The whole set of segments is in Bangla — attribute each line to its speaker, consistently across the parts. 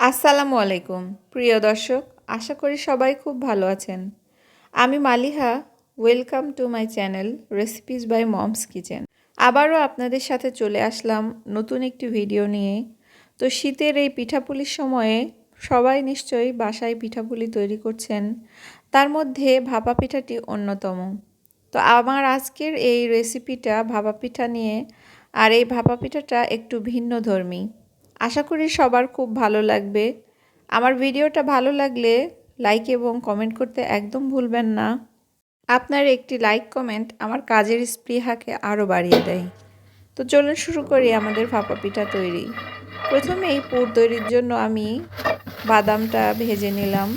Speaker 1: আসসালামু আলাইকুম। প্রিয় দর্শক, আশা করি সবাই খুব ভালো আছেন। আমি Maliha, welcome to my channel recipes by mom's kitchen. আবারও আপনাদের সাথে চলে আসলাম নতুন একটি ভিডিও নিয়ে। তো শীতের এই পিঠাপুলির সময়ে সবাই নিশ্চয়ই বাসায় পিঠাপুলি তৈরি করছেন। তার মধ্যে ভাপা পিঠাটি অন্যতম। তো আমার আজকের এই রেসিপিটা ভাপা পিঠা নিয়ে আর এই ভাপা পিঠাটা একটু ভিন্ন ধর্মী। আশা করি সবার খুব ভালো লাগবে। আমার ভিডিওটা ভালো লাগলে লাইক এবং কমেন্ট করতে একদম ভুলবেন না। আপনার একটি লাইক কমেন্ট আমার কাজের স্পৃহাকে আরও বাড়িয়ে দেয়। তো চলুন শুরু করি আমাদের ভাপা পিঠা তৈরি। প্রথমেই পুর তৈরির জন্য আমি বাদামটা ভেজে নিলাম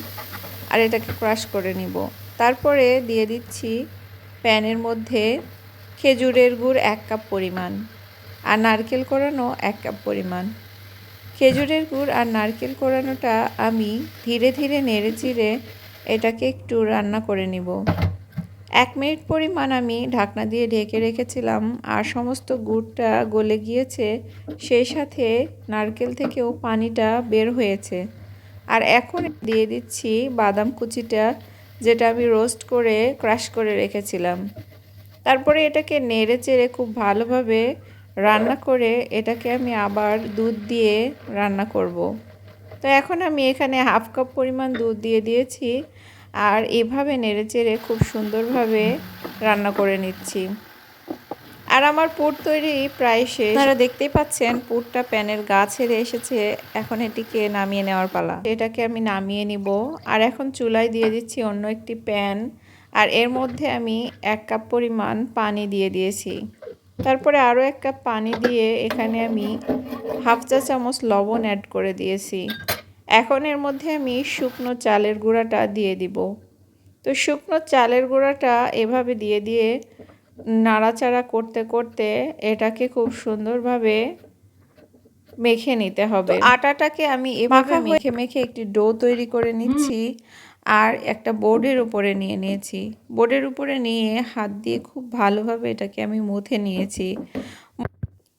Speaker 1: আর এটাকে ক্রাশ করে নিব। তারপরে দিয়ে দিচ্ছি প্যানের মধ্যে খেজুরের গুড় এক কাপ পরিমাণ আর নারকেল কোরানো এক কাপ পরিমাণ। খেজুরের গুড় আর নারকেল কোরানোটা আমি ধীরে ধীরে নেড়ে চিড়ে এটাকে একটু রান্না করে নিব। এক মিনিট পরিমাণ আমি ঢাকনা দিয়ে ঢেকে রেখেছিলাম আর সমস্ত গুড়টা গলে গিয়েছে, সেই সাথে নারকেল থেকেও পানিটা বের হয়েছে। আর এখন দিয়ে দিচ্ছি বাদাম কুচিটা, যেটা আমি রোস্ট করে ক্রাশ করে রেখেছিলাম। তারপরে এটাকে নেড়ে চেড়ে খুব ভালোভাবে রান্না করে এটাকে আমি আবার দুধ দিয়ে রান্না করব। তো এখন আমি এখানে হাফ কাপ পরিমাণ দুধ দিয়ে দিয়েছি আর এভাবে নেড়ে চেড়ে খুব সুন্দরভাবে রান্না করে নিচ্ছি। আর আমার পুর তৈরি প্রায় শেষ। আপনারা দেখতেই পাচ্ছেন পুরটা প্যানের গা ছেড়ে এসেছে। এখন এটিকে নামিয়ে নেওয়ার পালা। এটাকে আমি নামিয়ে নিব। আর এখন চুলায় দিয়ে দিচ্ছি অন্য একটি প্যান। আর এর মধ্যে আমি এক কাপ পরিমাণ পানি দিয়ে দিয়েছি। তারপরে আরও এক কাপ পানি দিয়ে এখানে আমি হাফ চা চামচ লবণ অ্যাড করে দিয়েছি। এখন এর মধ্যে আমি শুকনো চালের গুঁড়াটা দিয়ে দিব। তো শুকনো চালের গুঁড়াটা এভাবে দিয়ে দিয়ে নাড়াচাড়া করতে করতে এটাকে খুব সুন্দরভাবে মেখে নিতে হবে। আটাটাকে আমি এভাবে মেখে মেখে একটি ডো তৈরি করে নিচ্ছি। আর একটা বোর্ডের উপরে নিয়ে নিয়েছি। বোর্ডের উপরে নিয়ে হাত দিয়ে খুব ভালোভাবে এটাকে আমি মুথে নিয়েছি।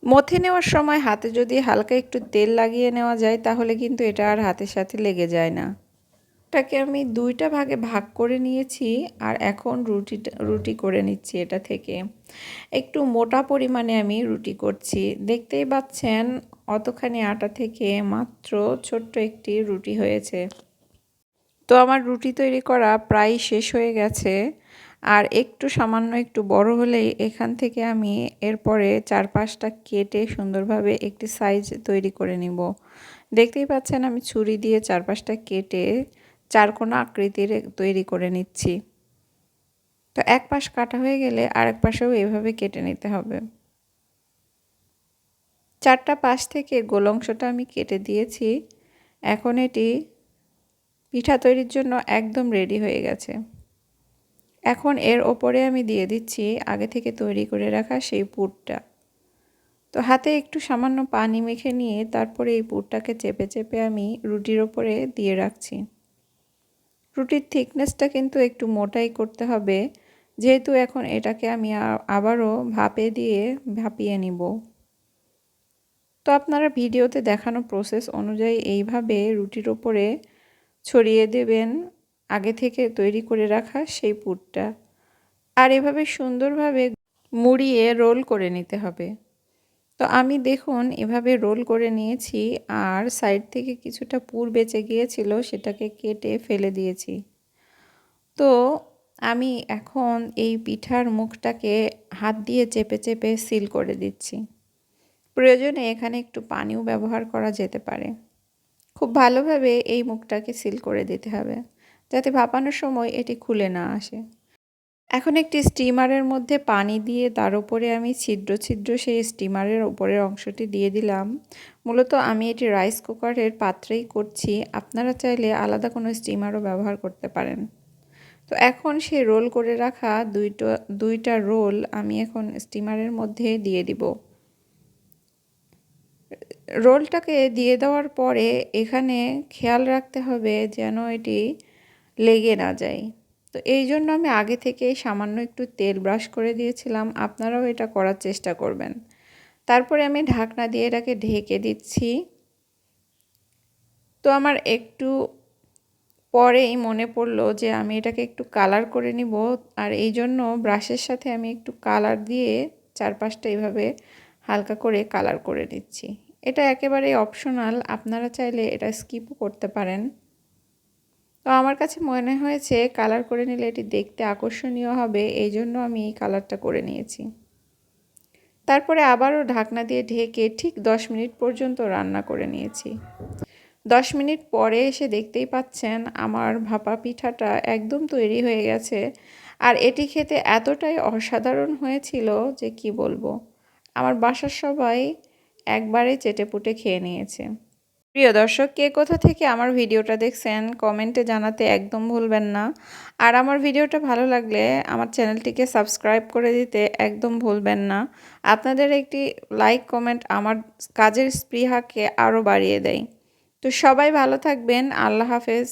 Speaker 1: মথে নেওয়ার সময় হাতে যদি হালকা একটু তেল লাগিয়ে নেওয়া যায়, তাহলে কিন্তু এটা আর হাতের সাথে লেগে যায় না। এটাকে আমি দুইটা ভাগে ভাগ করে নিয়েছি আর এখন রুটিটা রুটি করে নিচ্ছি এটা থেকে। একটু মোটা পরিমাণে আমি রুটি করছি। দেখতেই পাচ্ছেন, অতখানি আটা থেকে মাত্র ছোট্ট একটি রুটি হয়েছে। তো আমার রুটি তৈরি করা প্রায় শেষ হয়ে গেছে। আর একটু সামান্য একটু বড় হলেই এখান থেকে আমি এরপরে চার পাঁচটা কেটে সুন্দরভাবে একটি সাইজ তৈরি করে নিব। দেখতেই পাচ্ছেন আমি ছুরি দিয়ে চার পাঁচটা কেটে চারকোনা আকৃতির তৈরি করে নিচ্ছি। তো এক পাশ কাটা হয়ে গেলে আরেক পাশেও এভাবে কেটে নিতে হবে। চারটা পাশ থেকে গোল অংশটা আমি কেটে দিয়েছি। এখন এটি পিঠা তৈরির জন্য একদম রেডি হয়ে গেছে। এখন এর ওপরে আমি দিয়ে দিচ্ছি আগে থেকে তৈরি করে রাখা সেই পুরটা। তো হাতে একটু সামান্য পানি মেখে নিয়ে তারপরে এই পুরটাকে চেপে চেপে আমি রুটির ওপরে দিয়ে রাখছি। রুটির থিকনেসটা কিন্তু একটু মোটাই করতে হবে, যেহেতু এখন এটাকে আমি আবারও ভাপে দিয়ে ভাপিয়ে নিব। তো আপনারা ভিডিওতে দেখানো প্রসেস অনুযায়ী এইভাবে রুটির ওপরে ছড়িয়ে দেবেন, আগে থেকে তৈরি করে রাখা সেই পুরটা। আর এভাবে সুন্দরভাবে মুড়িয়ে রোল করে নিতে হবে। তো আমি দেখুন, এভাবে রোল করে নিয়েছি আর সাইড থেকে কিছুটা পুর বেঁচে গিয়েছিল, সেটাকে কেটে ফেলে দিয়েছি। তো আমি এখন এই পিঠার মুখটাকে হাত দিয়ে চেপে চেপে সিল করে দিচ্ছি। প্রয়োজনে এখানে একটু পানিও ব্যবহার করা যেতে পারে। খুব ভালোভাবে এই মুখটাকে সিল করে দিতে হবে, যাতে ভাপানোর সময় এটি খুলে না আসে। এখন একটি স্টিমারের মধ্যে পানি দিয়ে তার উপরে আমি ছিদ্র ছিদ্র সেই স্টিমারের উপরের অংশটি দিয়ে দিলাম। মূলত আমি এটি রাইস কুকারের পাত্রেই করছি, আপনারা চাইলে আলাদা কোনো স্টিমারও ব্যবহার করতে পারেন। তো এখন সেই রোল করে রাখা দুইটা দুইটা রোল আমি এখন স্টিমারের মধ্যে দিয়ে দিব। রোলটাকে দিয়ে দেওয়ার পরে এখানে খেয়াল রাখতে হবে যেন এটি লেগে না যায়। তো এই জন্য আমি আগে থেকে সামান্য একটু তেল ব্রাশ করে দিয়েছিলাম। আপনারাও এটা করার চেষ্টা করবেন। তারপরে আমি ঢাকনা দিয়ে এটাকে ঢেকে দিচ্ছি। তো আমার একটু পরেই মনে পড়ল যে আমি এটাকে একটু কালার করে নিব। আর এই জন্য ব্রাশের সাথে আমি একটু কালার দিয়ে চারপাশটা এইভাবে হালকা করে কালার করে নিচ্ছি। এটা একেবারে অপশনাল আপনারা চাইলে এটা স্কিপও করতে পারেন। তো আমার কাছে মনে হয়েছে কালার করে নিলে এটি দেখতে আকর্ষণীয় হবে, এই জন্য আমি এই কালারটা করে নিয়েছি। তারপরে আবারও ঢাকনা দিয়ে ঢেকে ঠিক দশ মিনিট পর্যন্ত রান্না করে নিয়েছি। দশ মিনিট পরে এসে দেখতেই পাচ্ছেন আমার ভাপা পিঠাটা একদম তৈরি হয়ে গেছে। আর এটি খেতে এতটাই অসাধারণ হয়েছিল যে কি বলব? আমার বাসার সবাই একবারে চেটেপুটে খেয়ে নিয়েছে। প্রিয় দর্শক, কে কোথা থেকে আমার ভিডিওটা দেখছেন, কমেন্টে জানাতে একদম ভুলবেন না। আর আমার ভিডিওটা ভালো লাগলে আমার চ্যানেলটিকে সাবস্ক্রাইব করে দিতে একদম ভুলবেন না। আপনাদের একটি লাইক, কমেন্ট আমার কাজের স্পৃহাকে আরও বাড়িয়ে দেয়। তো সবাই ভালো থাকবেন, আল্লাহ হাফেজ।